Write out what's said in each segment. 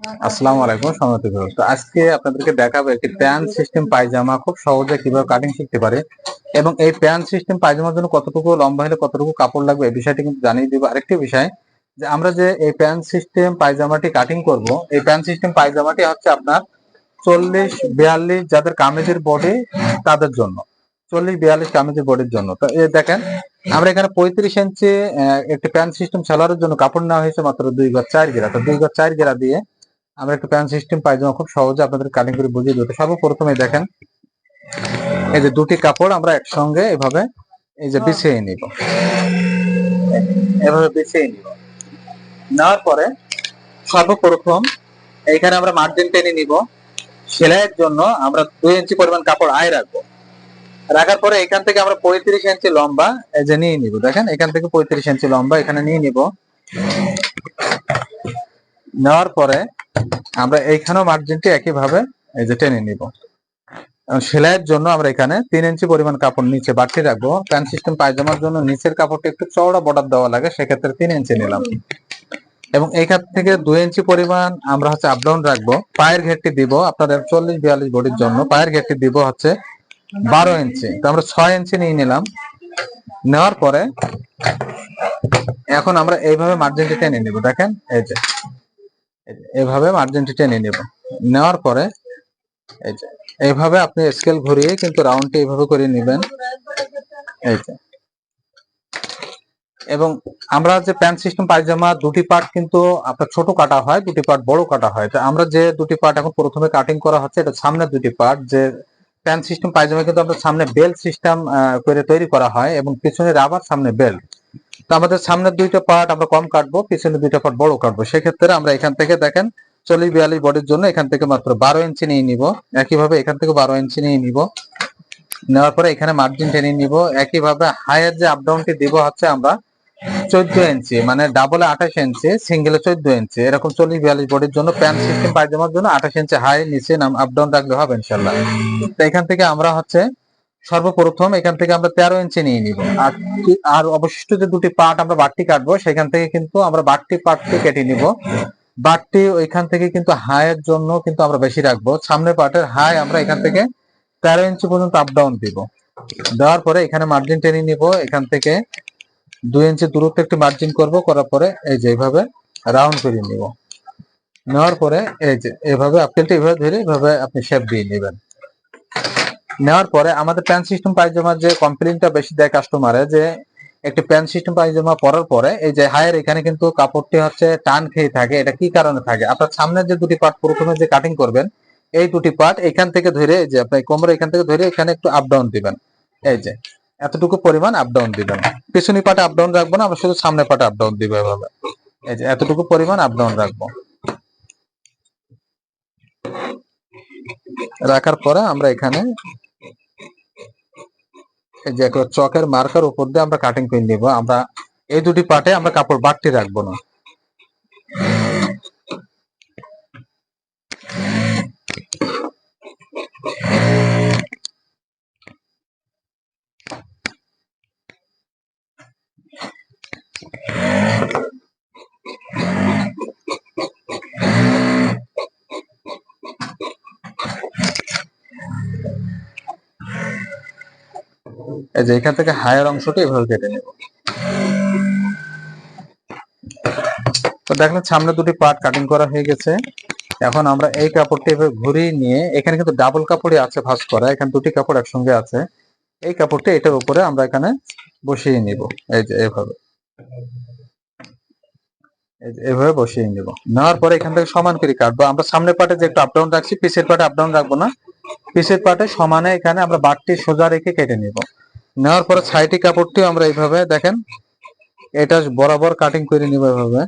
আসসালামু আলাইকুম সমাপ্তি তো আজকে আপনাদেরকে দেখাবো একটি প্যান সিস্টেম পায়জামা খুব সহজে কীভাবে কাটিং শিখতে পারে এবং এই সিস্টেম পায়জামার জন্য কতটুকু লম্বা হলে কতটুকু কাপড় লাগবে এই বিষয়টি কিন্তু জানিয়ে আরেকটি বিষয়, যে আমরা যে এই সিস্টেম পায়জামাটি কাটিং করব, এই সিস্টেম পায়জামাটি হচ্ছে আপনার চল্লিশ, বিয়াল্লিশ যাদের কামিজের বডি তাদের জন্য, চল্লিশ, বিয়াল্লিশ কামিজের বডির জন্য। তো এই দেখেন, আমরা এখানে পঁয়ত্রিশ ইঞ্চি একটি প্যান্ট সিস্টেম সালোয়ারের জন্য কাপড় নেওয়া হয়েছে মাত্র দুই গজ চার গেরা। তো দুই গজ চার গেরা দিয়ে আমরা একটু প্যান্ট সিস্টেম পায়জামা খুব সহজে আপনাদের কাটিং করে বুঝিয়ে দিতে সর্বপ্রথমে দেখেন, এই যে দুটি কাপড় আমরা একসঙ্গে এভাবে, এই যে বিছিয়ে নিব। এভাবে বিছিয়ে নিব। নেওয়ার পরে সর্বপ্রথম এইখানে আমরা মার্জিন টেনে নিব। সেলাইয়ের জন্য আমরা দুই ইঞ্চি পরিমাণ কাপড় আয় রাখব। রাখার পরে এখান থেকে আমরা পঁয়ত্রিশ ইঞ্চি লম্বা এই যে নিয়ে নিব। দেখেন, এখান থেকে পঁয়ত্রিশ ইঞ্চি লম্বা এখানে নিয়ে নিব। নেওয়ার পরে আমরা এইখানেও মার্জিনটি একইভাবে এই যে টেনে নিব। সেলাইয়ের জন্য আমরা এখানে তিন ইঞ্চি পরিমাণ কাপড় নিচে বাড়তি রাখব। প্যান্ট সিস্টেম পায়জামার জন্য নিচের কাপড়টা একটু চওড়া বর্ডার দেওয়া লাগে, সেক্ষেত্রে তিন ইঞ্চি নিলাম। এবং এখান থেকে দুই ইঞ্চি পরিমাণ আমরা হচ্ছে আপ ডাউন রাখব। পায়ের ঘেরটি দিব, আপনাদের চল্লিশ বিয়াল্লিশ বডির জন্য পায়ের ঘেরটি দিব হচ্ছে বারো ইঞ্চি। তো আমরা ছয় ইঞ্চি নিয়ে নিলাম। নেওয়ার পরে এখন আমরা এইভাবে মার্জিনটি টেনে নিব। দেখেন, এই যে যে, মার্জিনটি টেনে নেব। নেওয়ার পরে এই যে এইভাবে আপনি স্কেল ঘুরিয়ে কিন্তু রাউন্ডটি এইভাবে করে নেবেন। এই যে। এবং আমরা যে প্যান্ট সিস্টেম পায়জামা দুটি পার্ট কিন্তু আপনার ছোট কাটা হয় দুটি পার্ট বড় কাটা হয়। তো আমরা যে দুটি পার্ট এখন প্রথমে কাটিং করা হচ্ছে এটা সামনে দুটি পার্ট যে প্যান্ট সিস্টেম পায়জামা কিন্তু আমরা সামনে বেল্ট সিস্টেম করে তৈরি করা হয় এবং পিছনে রাবার সামনে বেল্ট তো আমাদের সামনের দুইটা পার্ট আমরা কম কাটবো, পিছনে দুইটা পার্ট বড় কাটবো। সেক্ষেত্রে আমরা এখান থেকে দেখেন, চল্লিশ বিয়াল্লিশ বডির জন্য এখান থেকে মাত্র বারো ইঞ্চি নিয়ে নিব। একইভাবে এখান থেকে বারো ইঞ্চি নিয়ে নিব। নেওয়ার পরে এখানে মার্জিন টেনে নিব। একইভাবে হায়ার যে আপ ডাউনটি দিব হচ্ছে আমরা চোদ্দ ইঞ্চি মানে ডাবলে আঠাশ ইঞ্চি সিঙ্গেলে চোদ্দ ইঞ্চি এরকম চল্লিশ বিয়াল্লিশ বডির জন্য প্যান্ট সিস্টেম পায়জামার জন্য আঠাশ ইঞ্চি হাই নিচে নাম আপ ডাউন রাখলে হবে ইনশাল্লাহ। তো এখান থেকে আমরা হচ্ছে সর্বপ্রথম এখান থেকে আমরা তেরো ইঞ্চি নিয়ে নিব। আর আর অবশিষ্ট যে দুটি পার্ট আমরা বাড়তি কাটবো, সেখান থেকে কিন্তু আমরা বাড়তি পার্টটি কেটে নিব। বাড়তি ওইখান থেকে কিন্তু হাইয়ের জন্য কিন্তু আমরা বেশি রাখব। সামনের পার্টের হাই আমরা এখান থেকে তেরো ইঞ্চি পর্যন্ত আপ ডাউন দিব। দেওয়ার পরে এখানে মার্জিন টেনে নিব। এখান থেকে দুই ইঞ্চি দূরত্ব একটি মার্জিন করব, করার পরে এই যে এইভাবে রাউন্ড করে নিব। নেওয়ার পরে এই যে এইভাবে আপেলটা এইভাবে ধরে এইভাবে আপনি শেপ দিয়ে নেবেন। নেওয়ার পরে আমাদের প্যান্ট সিস্টেম পায়জামার যে কমপ্লেনটা বেশি দেয় কাস্টমারে যে একটি প্যান্ট সিস্টেম পায়জামা পরার পরে এই যে হায়ার এখানে কিন্তু কাপড়টি হচ্ছে টান খেয়ে থাকে, এটা কি কারণে থাকে? আপনার সামনের যে দুটি পার্ট প্রথমে যে কাটিং করবেন, এই দুটি পার্ট এখান থেকে ধরে যে আপনি কোমরে এখান থেকে ধরে এখানে একটু আপ ডাউন দিবেন। এই যে এতটুকু পরিমাণ আপডাউন দিবেন। পিছনি পাটে আপডাউন রাখব না, আমরা শুধু সামনে পাটে আপডাউন দিব এভাবে। এই যে এতটুকু পরিমাণ আপডাউন রাখব। রাখার পরে আমরা এখানে এই যে চকের মার্কার উপর দিয়ে আমরা কাটিং পিন নিব আমরা এই দুটি পাটে আমরা কাপড় বাড়তি রাখব না। যে এখান থেকে হায়ার অংশটা এভাবে কেটে নেব। তো দেখলেন সামনে দুটি পার্ট কাটিং করা হয়ে গেছে। এখন আমরা এই কাপড়টি এভাবে ঘুরিয়ে নিয়ে, এখানে কিন্তু ডাবল কাপড়ই আছে ভাঁজ করা, এখানে দুটি কাপড় একসঙ্গে আছে। এই কাপড়টি এটার উপরে আমরা এখানে বসিয়ে নিব, এই যে এভাবে। এভাবে বসিয়ে নিব। নেওয়ার পরে এখান থেকে সমান করে কাটবো। আমরা সামনের পাটে যে একটু আপ ডাউন রাখছি, পিছের পাটে আপডাউন রাখব না। পিছের পাটে সমানে এখানে আমরা বাটটি সোজা রেখে কেটে নিব। নেওয়ার পরে ছাইটি কাপড়টিও আমরা এইভাবে দেখেন, এটা বরাবর কাটিং করে নিব এভাবে।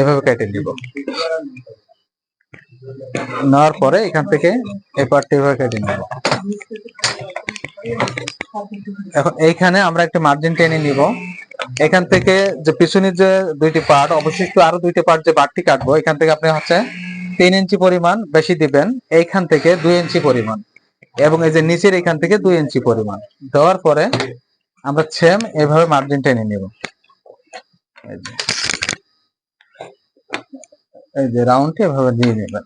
এভাবে কেটে নিব। নেওয়ার পরে এখান থেকে এই পার্টটি এভাবে কেটে নিব। এখন এইখানে আমরা একটা মার্জিন টেনে নিব। এখান থেকে যে পিছনের যে দুইটি পার্ট অবশিষ্ট আরও দুইটি পার্ট যে বাড়তি কাটবো, এখান থেকে আপনি হচ্ছে তিন ইঞ্চি পরিমাণ বেশি দিবেন এইখান থেকে দুই ইঞ্চি পরিমাণ এবং এই যে নিচের এখান থেকে দুই ইঞ্চি পরিমাণ। দেওয়ার পরে আমরা সেম এভাবে মার্জিন টেনে নিব। এই যে রাউন্ডটি এভাবে দিয়ে নেবেন।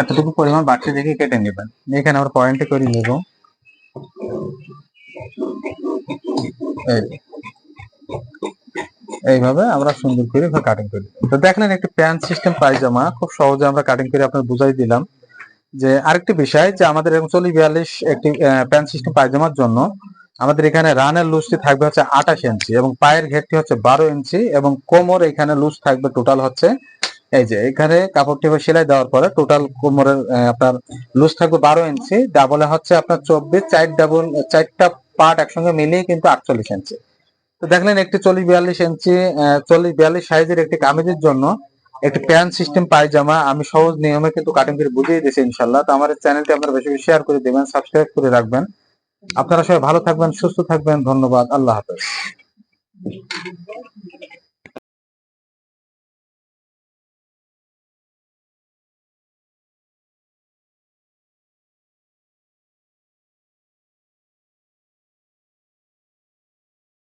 এতটুকু পরিমাণ বাড়তি দেখে কেটে নেবেন। এখানে আমরা পয়েন্টে করে নেব। এই, এইভাবে আমরা সুন্দর করে কাটিং করি। তো দেখলেন একটি প্যান্ট সিস্টেম পায়জামা, খুব সহজে আমরা কাটিং করে আপনার বুঝাই দিলাম। যে আরেকটি বিষয়, যে আমাদের এরকম চল্লিশ বিয়াল্লিশ একটি প্যান্ট সিস্টেম পায়জামার জন্য আমাদের এখানে রানের লুজটি থাকবে হচ্ছে আঠাশ ইঞ্চি এবং পায়ের ঘেরটি হচ্ছে বারো ইঞ্চি এবং কোমর এখানে লুজ থাকবে টোটাল হচ্ছে, এই যে এখানে কাপড়টি সেলাই দেওয়ার পরে টোটাল কোমরের আপনার লুজ থাকবে বারো ইঞ্চি ডাবলে হচ্ছে আপনার চব্বিশ, চার ডাবল চারটা পার্ট একসঙ্গে মিলিয়ে কিন্তু আটচল্লিশ ইঞ্চি। তো দেখলেন একটি চল্লিশ বিয়াল্লিশ ইঞ্চি চল্লিশ বিয়াল্লিশ সাইজের একটি কামিজের জন্য একটি প্যান্ট সিস্টেম পায়জামা। আমি সহজ নিয়মে কিন্তু কাটিং করে বুঝিয়ে দিয়েছি ইনশাল্লাহ তো আমার চ্যানেলটি আপনারা বেশি বেশি শেয়ার করে দেবেন সাবস্ক্রাইব করে রাখবেন। আপনারা সবাই ভালো থাকবেন, সুস্থ থাকবেন। ধন্যবাদ। আল্লাহ হাফেজ।